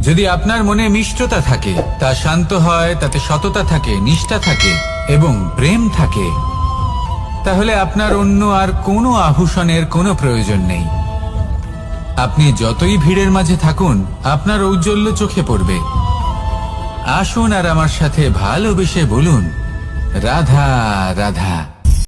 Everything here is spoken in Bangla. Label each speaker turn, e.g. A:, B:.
A: যদি আপনার মনে মিষ্টতা থাকে, তা শান্ত হয়, তাতে সততা থাকে, নিষ্ঠা থাকে এবং প্রেম থাকে, তাহলে আপনার অন্য আর কোনো আভূষণের কোনো প্রয়োজন নেই। আপনি যতই ভিড়ের মাঝে থাকুন, আপনার ঔজ্জ্বল্য চোখে পড়বে। আসুন আর আমার সাথে ভালোবেসে বলুন, রাধা রাধা।